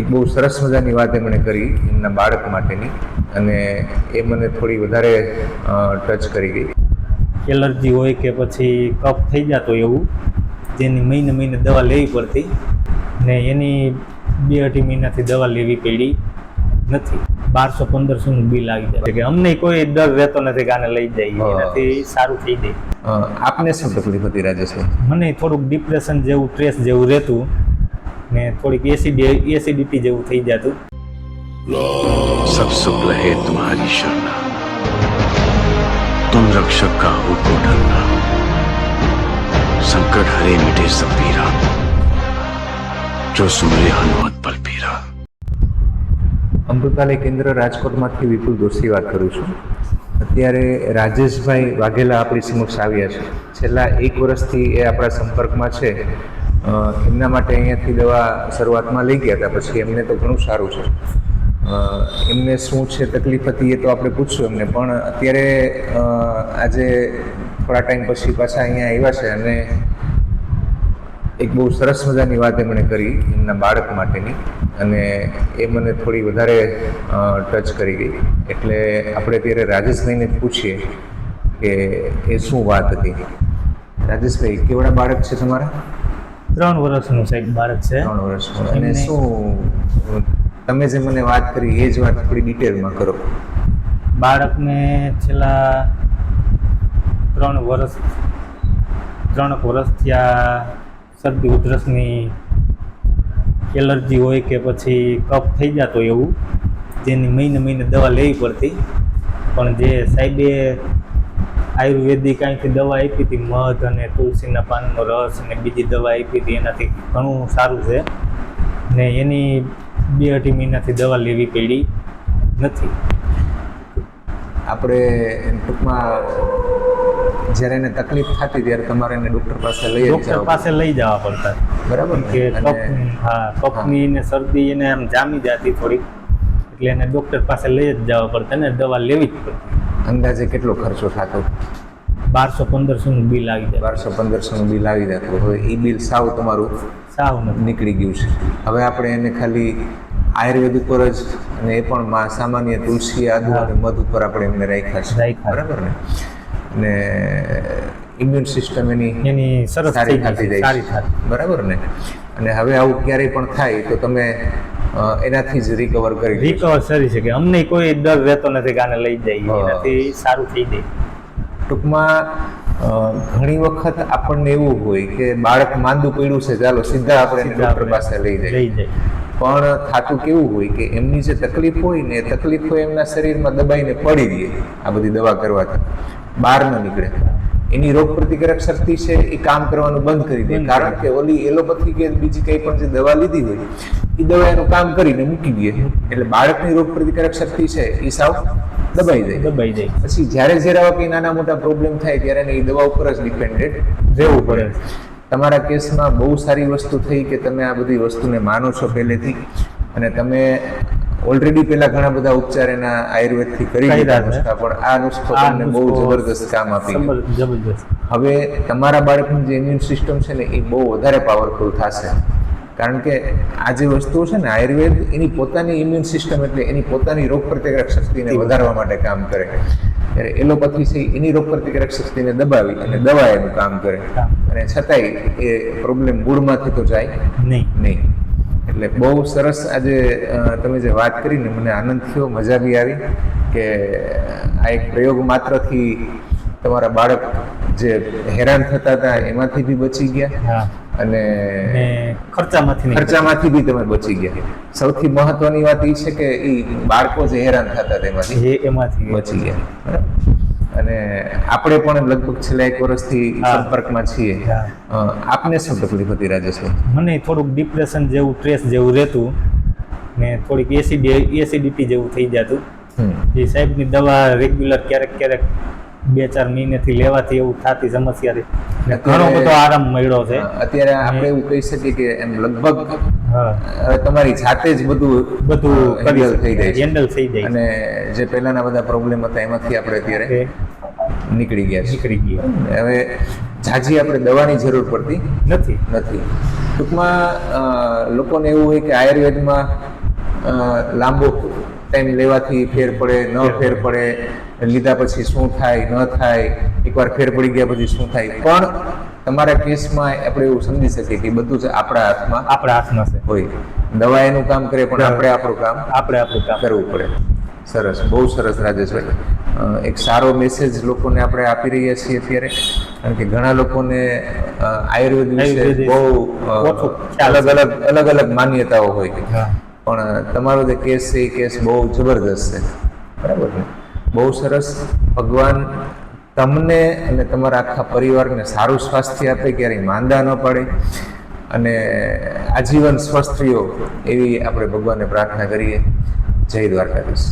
એક બહુ સરસ મજાની વાત એમણે કરી એમના બાળક માટેની અને એ મને થોડી વધારે ટચ કરી ગઈ. એલર્જી હોય કે પછી કફ થઈ જતો એવું જેની મહિને મહિને દવા લેવી પડતી ને એની બે અઢી મહિનાથી દવા લેવી પડી નથી. બારસો પંદરસોનું બિલ આવી જાય. કે અમને કોઈ ડર રહેતો નથી કે આને લઈ જઈએ હા. એનાથી સારું થઈ જાય. આપને શું તકલીફ હતી રાજેશભાઈ? મને થોડુંક ડિપ્રેશન જેવું સ્ટ્રેસ જેવું રહેતું. ને થોડીક એસિડી એસિડિટી જેવું થઈ જતું सब सुख रहे तुम्हारी शरणा तुम रक्षक का हो को डरना संकट हरे मिटे सब पीरा जो सुमरे हनुमत बल पीरा અમૃતાલય કેન્દ્ર રાજકોટમાંથી વિપુલ દોશી વાત કરું છું અત્યારે રાજેશભાઈ વાઘેલા આપણી સમક્ષ આવ્યા છે છેલ્લા એક વર્ષથી એ આપણા સંપર્કમાં છે અ, એમના માટે અહીંયાથી દવા શરૂઆતમાં લઈ ગયા હતા, પછી એમને તો ઘણું સારું છે. એમને શું છે તકલીફ હતી એ તો આપણે પૂછશું એમને, પણ અત્યારે આજે થોડા ટાઈમ પછી પાછા અહીંયા આવ્યા છે અને એક બહુ સરસ મજાની વાત એમણે કરી એમના બાળક માટેની, અને એ મને થોડી વધારે ટચ કરી ગઈ. એટલે આપણે ત્યારે રાજેશભાઈને પૂછીએ કે એ શું વાત હતી. રાજેશભાઈ, કેવડા બાળક છે તમારા? ત્રણ વર્ષનું સાહેબ બાળક છે. ત્રણ વર્ષનું. અને શું તમે જે મને વાત કરી એ જ વાત થોડી ડિટેલમાં કરો. બાળકને છેલ્લા ત્રણ વર્ષ ત્રણ વર્ષથી આ શરદી ઉધરસની એલર્જી હોય કે પછી કફ થઈ જતો એવું જેની મહિને મહિને દવા લેવી પડતી પણ જે સાહેબે આયુર્વેદિક અહીંથી દવા આપી હતી મધ અને તુલસીના પાનનો રસ અને બીજી દવા આપી હતી એનાથી ઘણું સારું છે. ને એની બે અઢી મહિનાથી દવા લેવી પડી નથી. આપણે ટૂંકમાં જ્યારે એને તકલીફ થતી ત્યારે તમારે એને ડૉક્ટર પાસે લઈ ડૉક્ટર પાસે લઈ જવા પડતા. બરાબર કે કફ હા કફની ને શરદી એને આમ જામી જતી થોડી એટલે એને ડૉક્ટર પાસે લઈ જ જવા પડતા ને દવા લેવી જ પડતી. અંદાજે કેટલો ખર્ચો થતો? બારસો પંદરસોનું બિલ આવી જાય. બારસો પંદરસોનું બિલ આવી જતું. હવે એ બિલ સાવ તમારું સાવ નીકળી ગયું છે. હવે આપણે એને ખાલી આયુર્વેદ ઉપર જ અને એ પણ મા- સામાન્ય તુલસી આદુ અને મધ ઉપર આપણે એમને રાખ્યા છે. બરાબર ને? અને ઇમ્યુન સિસ્ટમ એની એની સરસ સારી થતી જાય બરાબર ને? અને હવે આવું ક્યારેય પણ થાય તો તમે એનાથી જ રિકવર કરી રિકવર કરી શકે. અમને કોઈ ડર રહેતો નથી કે આને લઈ જઈએ. એનાથી સારું થઈ જાય. ટૂંકમાં ઘણી વખત આપણને એવું હોય કે બાળક માંદું પડ્યું છે ચાલો સીધા આપણે ડૉક્ટર પાસે લઈ જઈએ. જાય પણ થાતું કેવું હોય કે એમની જે તકલીફ હોય ને એ તકલીફો એમના શરીરમાં દબાઈને પડી રહે આ બધી દવા કરવાથી બહાર ન નીકળે. એની રોગ પ્રતિકારક શક્તિ છે એ કામ કરવાનું બંધ કરી દે. કારણ કે ઓલી એલોપેથી કે બીજી કંઈ પણ જે દવા લીધી હોય એ દવા એનું કામ કરીને મૂકી દે. એટલે બાળકની રોગ પ્રતિકારક શક્તિ છે એ સાવ દબાઈ જાય. દબાઈ જાય. પછી જ્યારે જ્યારે આવા કંઈ નાના મોટા પ્રોબ્લેમ થાય ત્યારે એને એ દવા ઉપર જ ડિપેન્ડેડ રહેવું પડે. તમારા કેસમાં બહુ સારી વસ્તુ થઈ કે તમે આ બધી વસ્તુને માનો છો પહેલેથી. અને તમે ઓલરેડી પેલા ઘણા બધા ઉપચાર એના આયુર્વેદથી કરી દીધા. નુસ્ખા પણ આ નુસ્ખો તમને બહુ જબરદસ્ત કામ આપી જબરદસ્ત. હવે તમારા બાળકની જે ઇમ્યુન સિસ્ટમ છે ને એ બહુ વધારે પાવરફુલ થશે. કારણ કે આ જે વસ્તુઓ છે ને આયુર્વેદ એની પોતાની ઇમ્યુન સિસ્ટમ એટલે એની પોતાની રોગ પ્રતિકારક શક્તિને વધારવા માટે કામ કરે. ત્યારે એલોપથી છે એની રોગ પ્રતિકારક શક્તિને દબાવી અને દવા એનું કામ કરે. અને છતાંય એ પ્રોબ્લેમ મૂળમાંથી તો જાય નહીં. નહીં. એટલે બહુ સરસ આજે તમે જે વાત કરીને મને આનંદ થયો મજા બી આવી કે આ એક પ્રયોગ માત્રથી તમારા બાળક જે હેરાન થતા હતા એમાંથી બી બચી ગયા. અને ખર્ચામાંથી ખર્ચામાંથી બી તમે બચી ગયા. સૌથી મહત્વની વાત એ છે કે એ બાળકો જે હેરાન થતા તેમાંથી એમાંથી બચી ગયા. અને આપણે પણ લગભગ છેલ્લા એક વર્ષથી. સંપર્કમાં છીએ. આપને શું તકલીફ હતી રાજેશભાઈ? મને થોડુંક ડિપ્રેશન જેવું સ્ટ્રેસ જેવું રહેતું. ને થોડીક એસિડી એસિડિટી જેવું થઈ જતું. એ જે સાહેબની દવા રેગ્યુલર ક્યારેક ક્યારેક બે ચાર મહિનેથી લેવાથી એવું થતી સમસ્યાથી ઘણો બધો આરામ મળ્યો છે. અત્યારે આપણે એવું કહી શકીએ કે એમ લગભગ તમારી જાતે જ બધું બધું કરી થઈ જાય હેન્ડલ થઈ જાય અને જે પહેલાના બધા પ્રોબ્લેમ હતા એમાંથી આપણે અત્યારે નીકળી ગયા નીકળી ગયા. હવે ઝાઝી આપણે દવાની જરૂર પડતી નથી. નથી. ટૂંકમાં લોકોને એવું હોય કે આયુર્વેદમાં લાંબો ટાઈમ લેવાથી ફેર પડે ન ફેર પડે. લીધા પછી શું થાય ન થાય એકવાર ફેર પડી ગયા પછી શું થાય. પણ તમારા કેસમાં આપણે એવું સમજી શકીએ કે બધું જ આપણા હાથમાં આપણા હાથમાં છે. હોય. દવા એનું કામ કરે પણ આપણે આપણું કામ આપણે આપણું કામ કરવું પડે. સરસ. બહુ સરસ રાજેશભાઈ. એક સારો મેસેજ લોકોને આપણે આપી રહ્યા છીએ અત્યારે. કારણ કે ઘણા લોકોને આયુર્વેદ વિશે બહુ અલગ અલગ અલગ અલગ માન્યતાઓ હોય. પણ તમારો જે કેસ છે એ કેસ બહુ જબરદસ્ત છે. બરાબર ને? બહુ સરસ. ભગવાન તમને અને તમારા આખા પરિવારને સારું સ્વાસ્થ્ય આપે, ક્યારેય માંદા ન પડે અને આજીવન સ્વસ્થ રહ્યો એવી આપણે ભગવાનને પ્રાર્થના કરીએ. જય દ્વારકાધીશ.